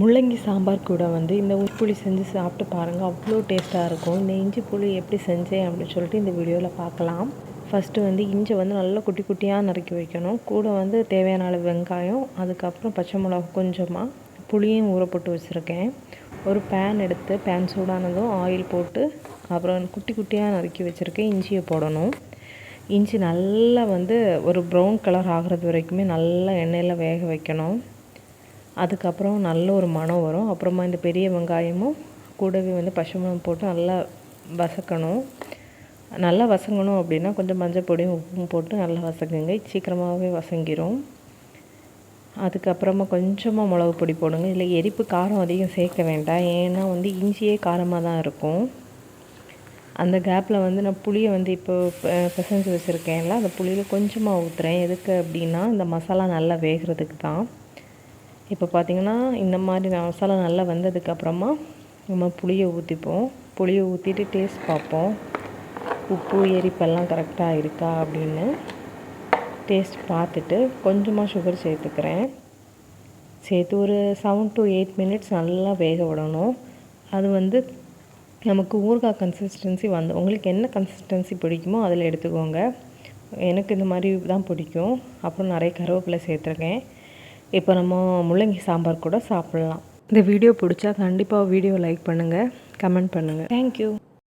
முள்ளங்கி சாம்பார் கூட வந்து இந்த உப்புளி செஞ்சு சாப்பிட்டு பாருங்கள் அவ்வளோ டேஸ்ட்டாக இருக்கும். இந்த இஞ்சி புளி எப்படி செஞ்சேன் அப்படின்னு சொல்லிட்டு இந்த வீடியோவில் பார்க்கலாம். ஃபஸ்ட்டு வந்து இஞ்சி வந்து நல்லா குட்டி குட்டியாக நறுக்கி வைக்கணும். கூட வந்து தேவையான அளவு வெங்காயம் அதுக்கப்புறம் பச்சை மிளகா கொஞ்சமாக புளியும் ஊற போட்டு வச்சுருக்கேன். ஒரு பேன் எடுத்து பேன் சூடானதும் ஆயில் போட்டு அப்புறம் குட்டி குட்டியாக நறுக்கி வச்சுருக்கேன். இஞ்சியை போடணும். இஞ்சி நல்லா வந்து ஒரு ப்ரௌன் கலர் ஆகிறது வரைக்குமே நல்லா எண்ணெயில் வேக வைக்கணும். அதுக்கப்புறம் நல்ல ஒரு மணம் வரும். அப்புறமா இந்த பெரிய வெங்காயமும் கூடவே வந்து பசுமணம் போட்டு நல்லா வசக்கணும் நல்லா வசங்கணும் அப்படின்னா கொஞ்சம் மஞ்சள் பொடியும் உப்பும் போட்டு நல்லா வசக்குங்க சீக்கிரமாகவே வசங்கிரும் அதுக்கப்புறமா கொஞ்சமாக மிளகு பொடி போடுங்க. இல்லை எரிப்பு காரம் அதிகம் சேர்க்க வேண்டாம். ஏன்னா வந்து இஞ்சியே காரமாக தான் இருக்கும். அந்த கேப்பில் வந்து நான் புளியை வந்து இப்போ பிசைஞ்சு வச்சுருக்கேன்ல அந்த புளியில் கொஞ்சமாக ஊற்றுறேன் எதுக்கு அப்படின்னா இந்த மசாலா நல்லா வேகிறதுக்கு தான். இப்போ பார்த்திங்கன்னா இந்த மாதிரி மசாலா நல்லா வந்ததுக்கப்புறமா நம்ம புளியை ஊற்றிப்போம் புளியை ஊற்றிட்டு டேஸ்ட் பார்ப்போம். உப்பு எரிப்பெல்லாம் கரெக்டாக இருக்கா அப்படின்னு டேஸ்ட் பார்த்துட்டு கொஞ்சமாக சுகர் சேர்த்துக்கிறேன். சேர்த்து ஒரு செவன் டு எயிட் மினிட்ஸ் நல்லா வேக விடணும். அது வந்து நமக்கு ஊறுகாய் கன்சிஸ்டன்சி வந்து உங்களுக்கு என்ன கன்சிஸ்டன்சி பிடிக்குமோ அதில் எடுத்துக்கோங்க. எனக்கு இந்த மாதிரி தான் பிடிக்கும். அப்புறம் நிறைய கருவேப்பிலை சேர்த்துருக்கேன். இப்போ நம்ம முள்ளங்கி சாம்பார் கூட சாப்பிட்லாம். இந்த வீடியோ பிடிச்சா கண்டிப்பாக வீடியோ லைக் பண்ணுங்கள் கமெண்ட் பண்ணுங்கள் தேங்க்யூ